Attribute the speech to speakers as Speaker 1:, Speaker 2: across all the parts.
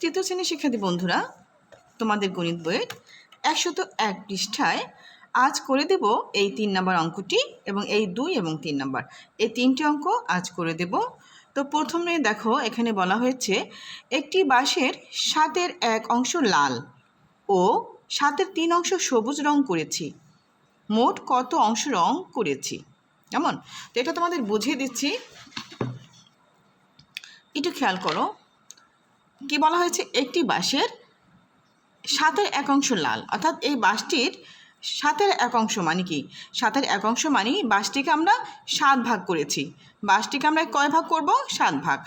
Speaker 1: তৃতীয় শ্রেণির শিক্ষার্থী বন্ধুরা, তোমাদের গণিত বইয়ের একশত এক পৃষ্ঠায় আজ করে দেব এই তিন নাম্বার অঙ্কটি এবং এই দুই এবং তিন নম্বর। এই তিনটি অঙ্ক আজ করে দেব। তো প্রথমে দেখো, এখানে বলা হয়েছে, একটি বাঁশের সাতের এক অংশ লাল ও সাতের তিন অংশ সবুজ রং করেছি। মোট কত অংশ রং করেছি? কেমন? তো এটা তোমাদের বুঝিয়ে দিচ্ছি। একটু খেয়াল করো। কি বলা হয়েছে? একটি বাঁশের সাতের এক অংশ লাল। অর্থাৎ এই বাঁশটির সাতের এক অংশ মানে কি? সাতের এক অংশ মানে বাঁশটিকে আমরা সাত ভাগ করেছি। বাঁশটিকে আমরা কয় ভাগ করব? সাত ভাগ।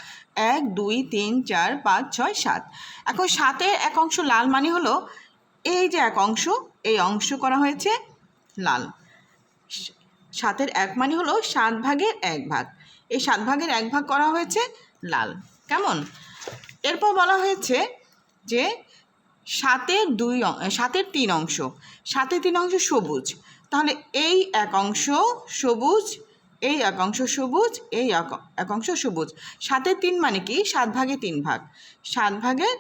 Speaker 1: এক, দুই, তিন, চার, পাঁচ, ছয়, সাত। এখন সাতের এক অংশ লাল মানে হলো এই যে এক অংশ, এই অংশ করা হয়েছে লাল। সাতের এক মানে হলো সাত ভাগের এক ভাগ। এই সাত ভাগের এক ভাগ করা হয়েছে লাল। কেমন? এরপর বলা হয়েছে যে সাতের দুই সাতের তিন অংশ, সাতের তিন অংশ সবুজ। তাহলে এই এক অংশ সবুজ, এই এক অংশ সবুজ, এই এক- অংশ সবুজ। সাতের তিন মানে কি? সাত ভাগে তিন ভাগ। সাত ভাগের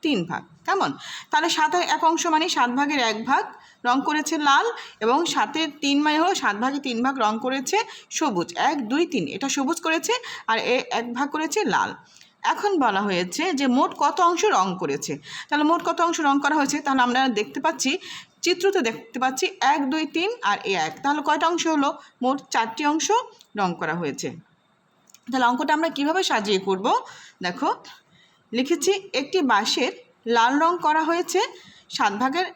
Speaker 1: তিন ভাগ। কেমন? তাহলে সাতের এক অংশ মানে সাত ভাগের এক ভাগ রং করেছে লাল এবং সাতের তিন মানে হলো সাত ভাগে তিন ভাগ রং করেছে সবুজ। এক, দুই, তিন। এটা সবুজ করেছে আর এ এক ভাগ করেছে লাল। এখন বলা হয়েছে যে মোট কত অংশ রং করেছে। তাহলে মোট কত অংশ রং করা হয়েছে? তাহলে আমরা দেখতে পাচ্ছি, চিত্রতে দেখতে পাচ্ছি এক, দুই, তিন আর এ এক। তাহলে কয়টা অংশ হলো? মোট চারটি অংশ রং করা হয়েছে। তাহলে অঙ্কটা আমরা কীভাবে সাজিয়ে করব? দেখো, লিখেছি একটি বাঁশের লাল রং করা হয়েছে সাত ভাগের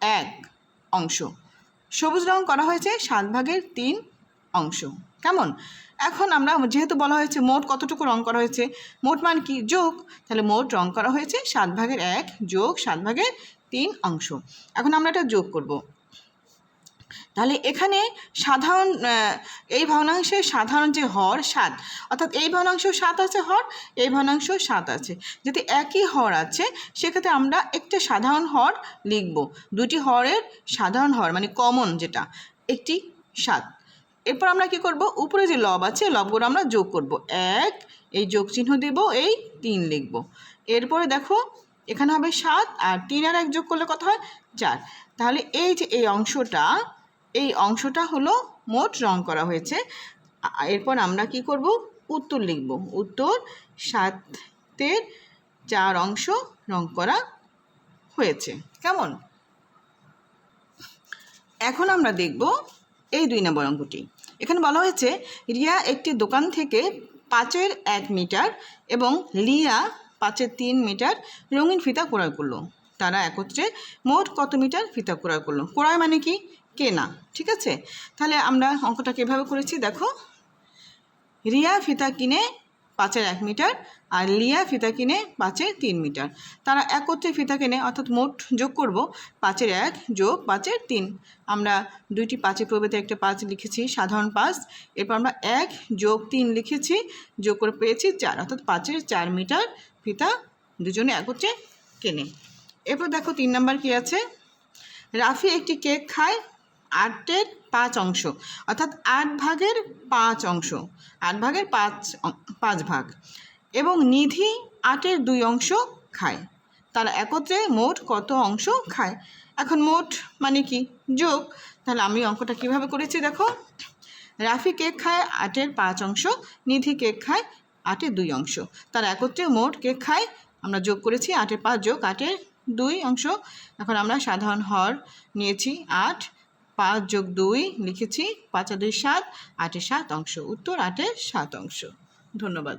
Speaker 1: এক অংশ। সবুজ রং করা হয়েছে সাত ভাগের তিন অংশ। কেমন? এখন আমরা, যেহেতু বলা হয়েছে মোট কতটুকু রং করা হয়েছে, মোট মান কি? যোগ, তাহলে মোট রং করা হয়েছে সাত ভাগের এক যোগ সাত ভাগের তিন অংশ। এখন আমরা এটা যোগ করব। তাহলে এখানে সাধারণ এই ভগ্নাংশের সাধারণ যে হর সাত, অর্থাৎ এই ভগ্নাংশ সাত আছে হর, এই ভগ্নাংশ সাত আছে। যদি একই হর আছে, সেক্ষেত্রে আমরা একটা সাধারণ হর লিখব। দুটি হরের সাধারণ হর মানে কমন যেটা, একটি সাত। এরপর আমরা কি করব? উপরে যে লব আছে লবগুলো আমরা যোগ করব। এক, এই যোগ চিহ্ন দেব, এই তিন লিখব। এরপরে দেখো, এখানে হবে সাত, আর তিন আর এক যোগ করলে কত হয়? চার। তাহলে এই যে এই অংশটা এই অংশটা হলো মোট রং করা হয়েছে। এরপর আমরা কি করব? উত্তর লিখব। উত্তর সাতের চার অংশ রং করা হয়েছে। কেমন? এখন আমরা দেখব এই দুই নম্বর অঙ্কটি। এখানে বলা হয়েছে, রিয়া একটি দোকান থেকে পাঁচের এক মিটার এবং লিয়া পাঁচের তিন মিটার রঙিন ফিতা ক্রয় করল। তারা একত্রে মোট কত মিটার ফিতা ক্রয় করল? ক্রয় মানে কি? কেনা, ঠিক আছে? তাহলে আমরা অঙ্কটা কীভাবে করেছি। দেখো, রিয়া ফিতা কিনে পাঁচের এক মিটার আর লিয়া ফিতা কিনে পাঁচের তিন মিটার। তারা একত্রে ফিতা কিনে, অর্থাৎ মোট যোগ করব পাঁচের এক যোগ পাঁচের তিন। আমরা দুইটি পাঁচের প্রভৃতি একটা পাঁচ লিখেছি, সাধারণ পাঁচ। এরপর আমরা এক যোগ তিন লিখেছি, যোগ করে পেয়েছি চার, অর্থাৎ পাঁচের চার মিটার ফিতা দুজনে একত্রে কেনে। এরপর দেখো তিন নাম্বার কী আছে? রাফি একটি কেক খায় আটের পাঁচ অংশ, অর্থাৎ আট ভাগের পাঁচ অংশ, আট ভাগের পাঁচ পাঁচ ভাগ। এবং নিধি আটের দুই অংশ খায়। তারা একত্রে মোট কত অংশ খায়? এখন মোট মানে কি? যোগ। তাহলে আমি অঙ্কটা কীভাবে করেছি দেখো? রাফি কেক খায়? আটের পাঁচ অংশ, নিধি কেক খায়? আটের দুই অংশ। তারা একত্রে মোট কেক খায়? আমরা যোগ করেছি আটের পাঁচ যোগ আটের দুই অংশ। এখন আমরা সাধারণ হর নিয়েছি আট। পাঁচ যোগ দুই লিখেছি পাঁচ আটের সাত আটের সাত অংশ, উত্তর আটের সাত অংশ। ধন্যবাদ।